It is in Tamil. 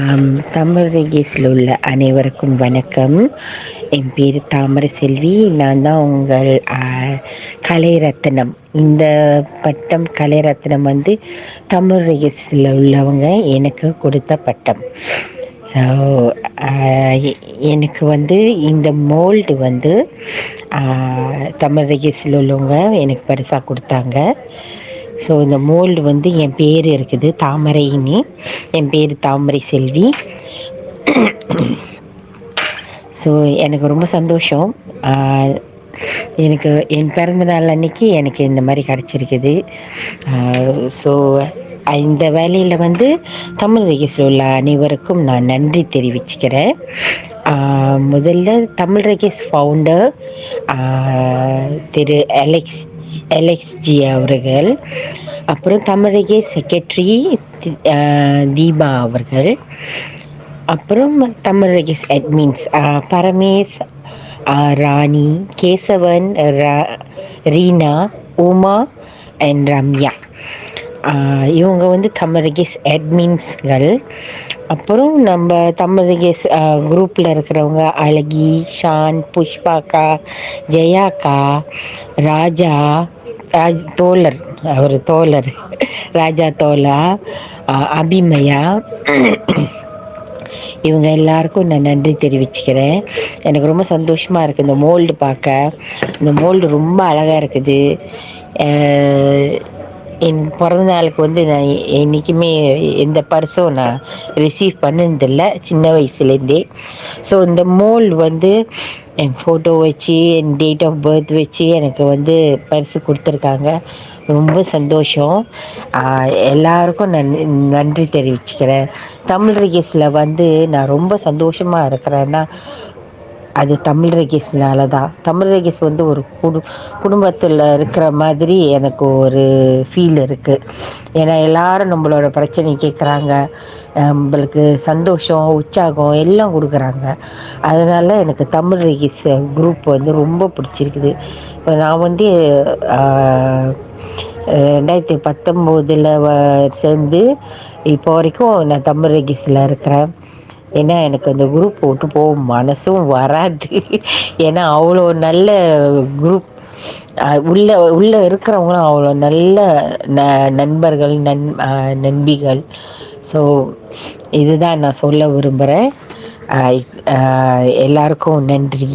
ஆம் தமிழ் உள்ள அனைவருக்கும் வணக்கம். என் பேர் தாமரை செல்வி. நான் தான் உங்கள் கலை ரத்தினம் இந்த பட்டம் கலை ரத்தினம் வந்து தமிழ் ரெகேஸில் உள்ளவங்க எனக்கு கொடுத்த பட்டம். ஸோ எனக்கு வந்து இந்த மோல்டு வந்து தமிழ் ரெகேஸில் உள்ளவங்க எனக்கு பரிசாக கொடுத்தாங்க. ஸோ இந்த மோல்டு வந்து என் பேர் இருக்குது தாமரைன்னு என் பேர் தாமரை செல்வி. ஸோ எனக்கு ரொம்ப சந்தோஷம். எனக்கு என் பிறந்த நாள் அன்னைக்கு எனக்கு இந்த மாதிரி கிடச்சிருக்குது. ஸோ இந்த வேலையில் வந்து தமிழ் ரகசியில் உள்ள அனைவருக்கும் நான் நன்றி தெரிவிச்சுக்கிறேன். முதல்ல தமிழ் ரகேஸ் ஃபவுண்டர் திரு அலெக்ஸ் எல்எக்ஸ்ஜி அவர்கள் அப்புறம் தமிழகே செக்ரட்டரி தீபா அவர்கள் அப்புறம் தமிழகே அட்மின்ஸ் பரமேஷ் ராணி கேசவன் ரீனா உமா அண்ட் ரம்யா. இவங்க வந்து தமிழகேஸ் அட்மின்ஸ்கள் அப்புறம் நம்ம தமிழகேஸ் குரூப்பில் இருக்கிறவங்க அழகி ஷான் புஷ்பாக்கா ஜெயாக்கா ராஜா ராஜ் தோழர் அவர் தோழர் ராஜா தோலா அபிமயா. இவங்க எல்லாருக்கும் நான் நன்றி தெரிவிச்சுக்கிறேன். எனக்கு ரொம்ப சந்தோஷமாக இருக்குது இந்த மோல்டு பார்க்க. இந்த மோல்டு ரொம்ப அழகாக இருக்குது. என் பிறந்த நாளுக்கு வந்து நான் என்றைக்குமே எந்த பர்ஸும் நான் ரிசீவ் பண்ணதில்லை சின்ன வயசுலேருந்தே. ஸோ இந்த மோல் வந்து என் ஃபோட்டோ வச்சு என் டேட் ஆஃப் பர்த் வச்சு எனக்கு வந்து பரிசு கொடுத்துருக்காங்க. ரொம்ப சந்தோஷம். எல்லாருக்கும் நன் நன்றி தெரிவிச்சுக்கிறேன். தமிழ் ரிகேஸில் வந்து நான் ரொம்ப சந்தோஷமாக இருக்கிறேன்னா அது தமிழ் ரெகேஸ்னால தான் தமிழ் ரெகேஸ் வந்து ஒரு குடு குடும்பத்தில் இருக்கிற மாதிரி எனக்கு ஒரு ஃபீல் இருக்குது ஏன்னா எல்லாரும் நம்மளோட பிரச்சனை கேட்குறாங்க நம்மளுக்கு சந்தோஷம் உற்சாகம் எல்லாம் கொடுக்குறாங்க. அதனால் எனக்கு தமிழ் ரெகேஸ் குரூப் வந்து ரொம்ப பிடிச்சிருக்குது. இப்போ நான் வந்து ரெண்டாயிரத்தி பத்தொம்போதில் சேர்ந்து இப்போ வரைக்கும் நான் தமிழ் ரெகேஸில் இருக்கிறேன். ஏன்னா எனக்கு அந்த குரூப் விட்டு போக மனசும் வராது. ஏன்னா அவ்வளோ நல்ல குரூப் உள்ள உள்ளே இருக்கிறவங்களும் அவ்வளோ நல்ல ந நண்பர்கள் நன் நண்பிகள். ஸோ இதுதான் நான் சொல்ல விரும்புகிறேன் எல்லாருக்கும் நன்றி.